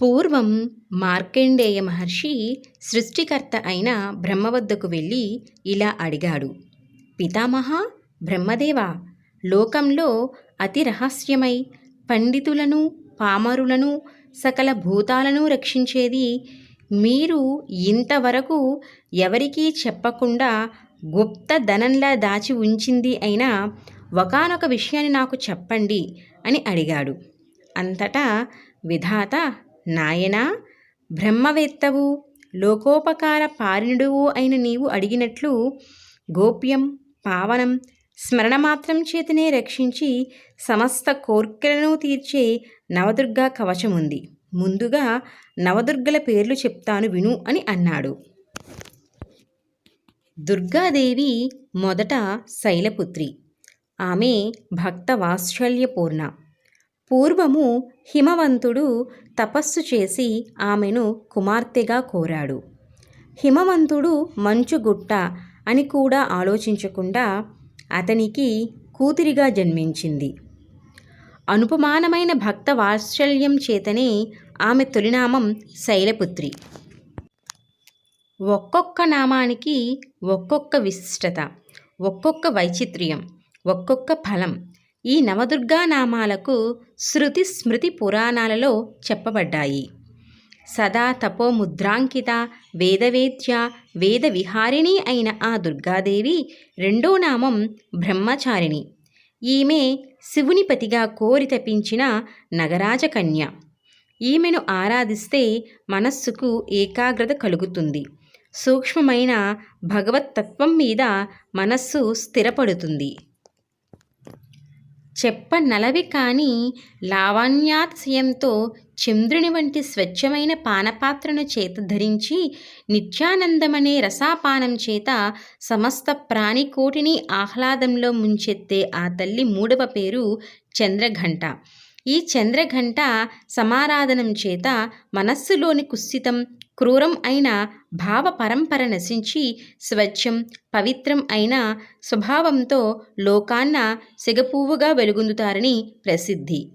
పూర్వం మార్కండేయ మహర్షి సృష్టికర్త అయిన బ్రహ్మ వద్దకు వెళ్ళి ఇలా అడిగాడు పితామహ బ్రహ్మదేవ లోకంలో అతి రహస్యమై పండితులను పామరులను సకల భూతాలను రక్షించేది మీరు ఇంతవరకు ఎవరికీ చెప్పకుండా గుప్త ధనంలా దాచి ఉంచింది అయినా ఒకానొక విషయాన్ని నాకు చెప్పండి అని అడిగాడు. అంతటా విధాత నాయనా బ్రహ్మవేత్తవు లోకోపకార పారిణుడువు అయిన నీవు అడిగినట్లు గోప్యం పావనం స్మరణమాత్రం చేతనే రక్షించి సమస్త కోర్కెలను తీర్చే నవదుర్గా కవచం ఉంది ముందుగా నవదుర్గల పేర్లు చెప్తాను విను అని అన్నాడు. దుర్గాదేవి మొదట శైలపుత్రి. ఆమె భక్త వాత్సల్యపూర్ణ. పూర్వము హిమవంతుడు తపస్సు చేసి ఆమెను కుమార్తెగా కోరాడు. హిమవంతుడు మంచు గుట్ట అని కూడా ఆలోచించకుండా అతనికి కూతురిగా జన్మించింది. అనుపమానమైన భక్త వాత్సల్యం చేతనే ఆమె తొలినామం శైలపుత్రి. ఒక్కొక్క నామానికి ఒక్కొక్క విశిష్టత ఒక్కొక్క వైచిత్ర్యం ఒక్కొక్క ఫలం ఈ నవదుర్గా నామాలకు శృతి స్మృతి పురాణాలలో చెప్పబడ్డాయి. సదా తపోముద్రాంకిత వేదవేద్య వేద విహారిణి అయిన ఆ దుర్గాదేవి రెండో నామం బ్రహ్మచారిణి. ఈమె శివునిపతిగా కోరి తపించిన నగరాజకన్య. ఈమెను ఆరాధిస్తే మనస్సుకు ఏకాగ్రత కలుగుతుంది. సూక్ష్మమైన భగవత్తత్వం మీద మనస్సు స్థిరపడుతుంది. చెప్ప నలవి కాని లావణ్యాతిశయంతో చంద్రుని వంటి స్వచ్ఛమైన పానపాత్రను చేత ధరించి నిత్యానందమనే రసాపానం చేత సమస్త ప్రాణికోటిని ఆహ్లాదంలో ముంచెత్తే ఆ తల్లి మూడవ పేరు చంద్రఘంట. ఈ చంద్రఘంట సమారాధనం చేత మనస్సులోని కుస్థితం క్రూరం అయిన భావ పరంపర నశించి స్వచ్ఛం పవిత్రం అయిన స్వభావంతో లోకాన్న సిగపువ్వుగా వెలుగొందుతారని ప్రసిద్ధి.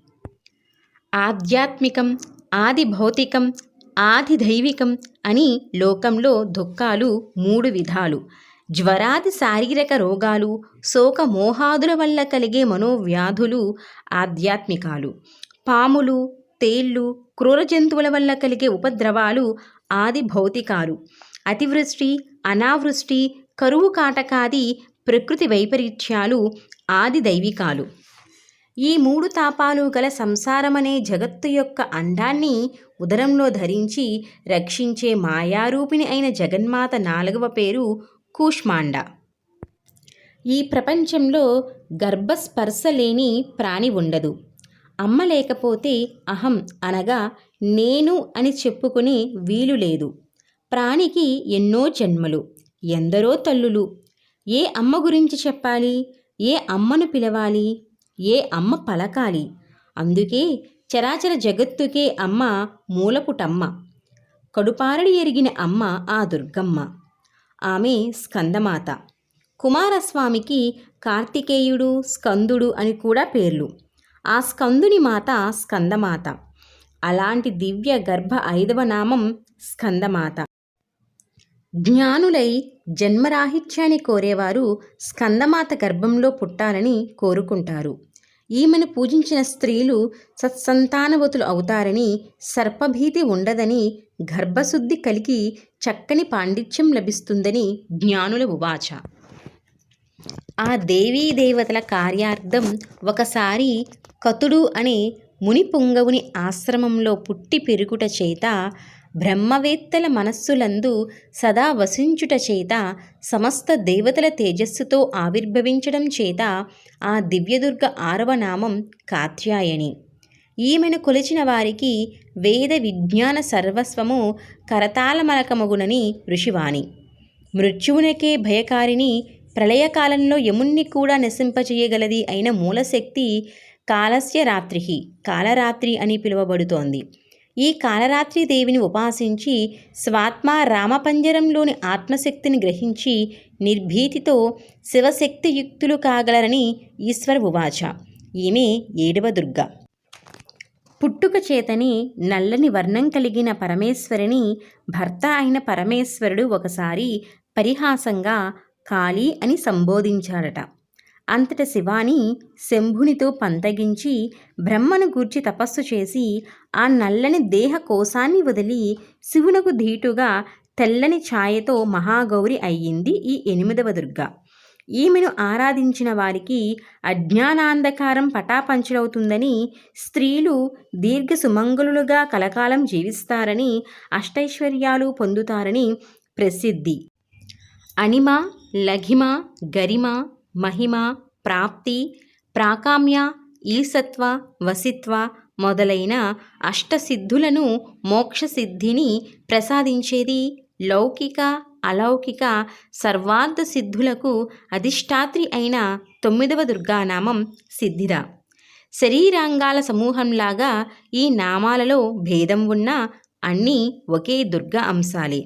ఆధ్యాత్మికం ఆది భౌతికం ఆది దైవికం అని లోకంలో దుఃఖాలు మూడు విధాలు. జ్వరాది శారీరక రోగాలు శోక మోహాదుల వల్ల కలిగే మనోవ్యాధులు ఆధ్యాత్మికాలు. పాములు తేళ్ళు క్రూర జంతువుల వల్ల కలిగే ఉపద్రవాలు ఆది భౌతికాలు. అతివృష్టి అనావృష్టి కరువు కాటకాది ప్రకృతి వైపరీత్యాలు ఆది దైవికాలు. ఈ మూడు తాపాలు గల సంసారమనే జగత్తు యొక్క అండాన్ని ఉదరంలో ధరించి రక్షించే మాయారూపిణి అయిన జగన్మాత నాలుగవ పేరు కూష్మాండ. ఈ ప్రపంచంలో గర్భస్పర్శ లేని ప్రాణి ఉండదు. అమ్మ లేకపోతే అహం అనగా నేను అని చెప్పుకునే వీలు లేదు. ప్రాణికి ఎన్నో జన్మలు ఎందరో తల్లులు. ఏ అమ్మ గురించి చెప్పాలి? ఏ అమ్మను పిలవాలి? ఏ అమ్మ పలకాలి? అందుకే చరాచర జగత్తుకే అమ్మ మూలపుటమ్మ. కడుపారడి ఎరిగిన అమ్మ ఆ దుర్గమ్మ. ఆమె స్కందమాత. కుమారస్వామికి కార్తికేయుడు స్కందుడు అని కూడా పేర్లు. ఆ స్కందుని మాత స్కందమాత. అలాంటి దివ్య గర్భ ఐదవ నామం స్కందమాత. జ్ఞానులై జన్మరాహిత్యాన్ని కోరేవారు స్కందమాత గర్భంలో పుట్టాలని కోరుకుంటారు. ఈమెను పూజించిన స్త్రీలు సత్సంతానవతులు అవుతారని సర్పభీతి ఉండదని గర్భశుద్ధి కలిగి చక్కని పాండిత్యం లభిస్తుందని జ్ఞానుల ఉవాచ. ఆ దేవీ దేవతల కార్యార్థం ఒకసారి కతుడు అనే ముని పుంగవుని ఆశ్రమంలో పుట్టి పెరుగుట చేత బ్రహ్మవేత్తల మనస్సులందు సదా వసించుట చేత సమస్త దేవతల తేజస్సుతో ఆవిర్భవించడం చేత ఆ దివ్యదుర్గ ఆరవనామం కాత్యాయణి కాత్యాయని. ఈమెను కొలిచిన వారికి వేద విజ్ఞాన సర్వస్వము కరతాళమలకమగునని ఋషివాణి. మృత్యువునకే భయకారిని ప్రళయకాలంలో యముణ్ణి కూడా నశింపచేయగలది అయిన మూలశక్తి కాలస్య రాత్రి కాలరాత్రి అని పిలువబడుతోంది. ఈ కాలరాత్రి దేవిని ఉపాసించి స్వాత్మ రామపంజరంలోని ఆత్మశక్తిని గ్రహించి నిర్భీతితో శివశక్తియుక్తులు కాగలరని ఈశ్వర ఉవాచ. ఈమె ఏడవ దుర్గ. పుట్టుక చేతని నల్లని వర్ణం కలిగిన పరమేశ్వరిని భర్త అయిన పరమేశ్వరుడు ఒకసారి పరిహాసంగా కాళీ అని సంబోధించాడట. అంతట శివాని శంభునితో పంతగించి బ్రహ్మను గూర్చి తపస్సు చేసి ఆ నల్లని దేహ కోశాన్ని వదిలి శివునకు ధీటుగా తెల్లని ఛాయతో మహాగౌరి అయ్యింది ఈ ఎనిమిదవ దుర్గ. ఈమెను ఆరాధించిన వారికి అజ్ఞానాంధకారం పటాపంచులవుతుందని స్త్రీలు దీర్ఘ సుమంగళులుగా కలకాలం జీవిస్తారని అష్టైశ్వర్యాలు పొందుతారని ప్రసిద్ధి. అనిమ లఘిమ గరిమ మహిమ ప్రాప్తి ప్రాకామ్య ఈసత్వ వసిత్వ మొదలైన అష్టసిద్ధులను మోక్షసిద్ధిని ప్రసాదించేది లౌకిక అలౌకిక సర్వార్థ సిద్ధులకు అధిష్టాత్రి అయిన తొమ్మిదవ దుర్గానామం సిద్ధిద. శరీరాంగాల సమూహంలాగా ఈ నామాలలో భేదం ఉన్నా అన్నీ ఒకే దుర్గ అంశాలే.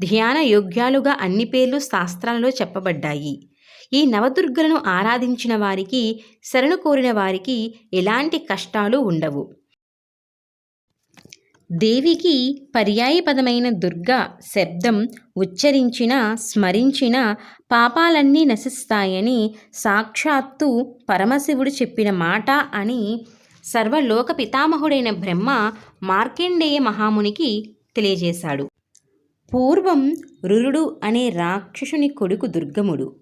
ధ్యాన యోగ్యాలుగా అన్ని పేర్లు శాస్త్రాలలో చెప్పబడ్డాయి. ఈ నవదుర్గలను ఆరాధించిన వారికి శరణు కోరిన వారికి ఎలాంటి కష్టాలు ఉండవు. దేవికి పర్యాయపదమైన దుర్గా శబ్దం ఉచ్చరించిన స్మరించిన పాపాలన్నీ నశిస్తాయని సాక్షాత్తు పరమశివుడు చెప్పిన మాట అని సర్వలోక పితామహుడైన బ్రహ్మ మార్కండేయ మహామునికి తెలియజేశాడు. పూర్వం రురుడు అనే రాక్షసుని కొడుకు దుర్గముడు.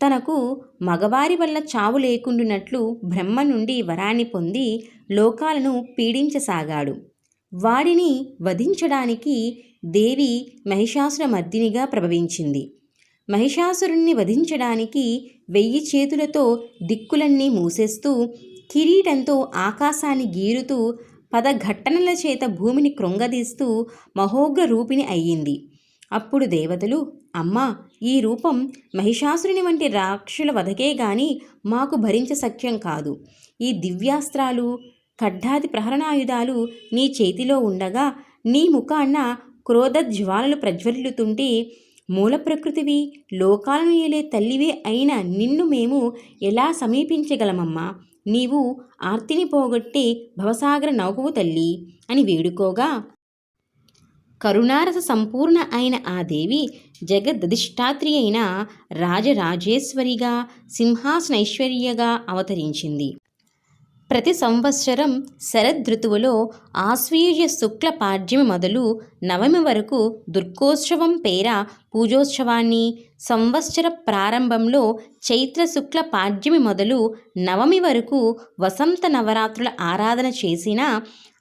తనకు మగవారి వల్ల చావు లేకుండునట్లు బ్రహ్మ నుండి వరాన్ని పొంది లోకాలను పీడించసాగాడు. వాడిని వధించడానికి దేవి మహిషాసుర మర్దినిగా ప్రభవించింది. మహిషాసురుణ్ణి వధించడానికి వెయ్యి చేతులతో దిక్కులన్నీ మూసేస్తూ కిరీటంతో ఆకాశాన్ని గీరుతూ పదఘట్టనల చేత భూమిని కృంగదీస్తూ మహోగ్ర రూపిణి అయ్యింది. అప్పుడు దేవతలు అమ్మా ఈ రూపం మహిషాసురుని వంటి రాక్షుల వధకే గాని మాకు భరించ సఖ్యం కాదు. ఈ దివ్యాస్త్రాలు ఖడ్డాది ప్రహరణాయుధాలు నీ చేతిలో ఉండగా నీ ముఖాన్న క్రోధ జ్వాలలు మూల ప్రకృతివి లోకాలను ఏలే తల్లివే అయిన నిన్ను మేము ఎలా సమీపించగలమమ్మా? నీవు ఆర్తిని పోగొట్టి భవసాగర నౌకవు తల్లి అని వేడుకోగా కరుణారస సంపూర్ణ అయిన ఆ దేవి జగదధిష్టాత్రి అయిన రాజరాజేశ్వరిగా సింహాసనైశ్వర్యగా అవతరించింది. ప్రతి సంవత్సరం శరదృతువులో ఆశ్వీర్య శుక్ల పాడ్యమి మొదలు నవమి వరకు దుర్గోత్సవం పేర పూజోత్సవాన్ని సంవత్సర ప్రారంభంలో చైత్ర శుక్ల పాడ్యమి మొదలు నవమి వరకు వసంత నవరాత్రుల ఆరాధన చేసిన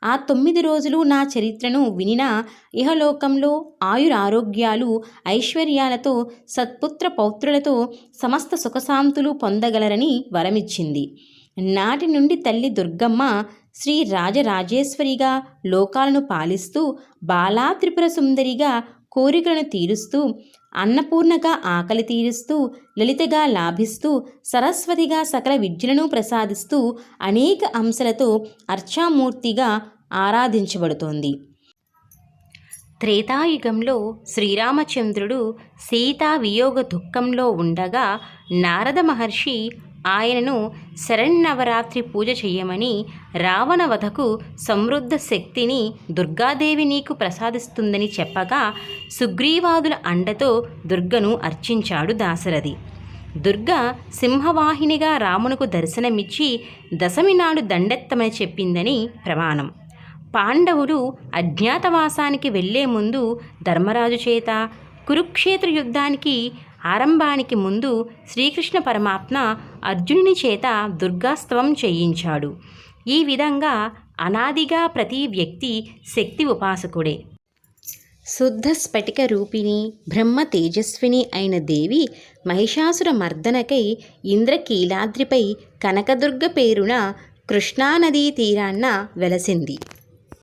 ఆ తొమ్మిది రోజులు నా చరిత్రను వినినా ఇహలోకంలో ఆయురారోగ్యాలు ఐశ్వర్యాలతో సత్పుత్ర పౌత్రులతో సమస్త సుఖశాంతులు పొందగలరని వరమిచ్చింది. నాటి నుండి తల్లి దుర్గమ్మ శ్రీ రాజరాజేశ్వరిగా లోకాలను పాలిస్తూ బాలా త్రిపుర సుందరిగా కోరికలను తీరుస్తూ అన్నపూర్ణగా ఆకలి తీరుస్తూ లలితగా లాభిస్తూ సరస్వతిగా సకల విద్యలను ప్రసాదిస్తూ అనేక అంశాలతో అర్చామూర్తిగా ఆరాధించబడుతోంది. త్రేతాయుగంలో శ్రీరామచంద్రుడు సీతా వియోగ దుఃఖంలో ఉండగా నారద మహర్షి ఆయనను శరణ్నవరాత్రి పూజ చేయమని రావణ వధకు సమృద్ధ శక్తిని దుర్గాదేవి నీకు ప్రసాదిస్తుందని చెప్పగా సుగ్రీవాదుల అండతో దుర్గను అర్చించాడు దాశరథి. దుర్గ సింహవాహినిగా రామునకు దర్శనమిచ్చి దశమి నాడు దండెత్తమని చెప్పిందని ప్రమాణం. పాండవులు అజ్ఞాతవాసానికి వెళ్ళే ముందు ధర్మరాజు చేత కురుక్షేత్ర యుద్ధానికి ఆరంభానికి ముందు శ్రీకృష్ణ పరమాత్మ అర్జునుని చేత దుర్గాస్తవం చేయించాడు. ఈ విధంగా అనాదిగా ప్రతి వ్యక్తి శక్తి ఉపాసకుడే. శుద్ధ స్ఫటిక రూపిణి బ్రహ్మ తేజస్విని అయిన దేవి మహిషాసుర మర్దనకై ఇంద్రకీలాద్రిపై కనకదుర్గ పేరున కృష్ణానదీ తీరాన్న వెలసింది.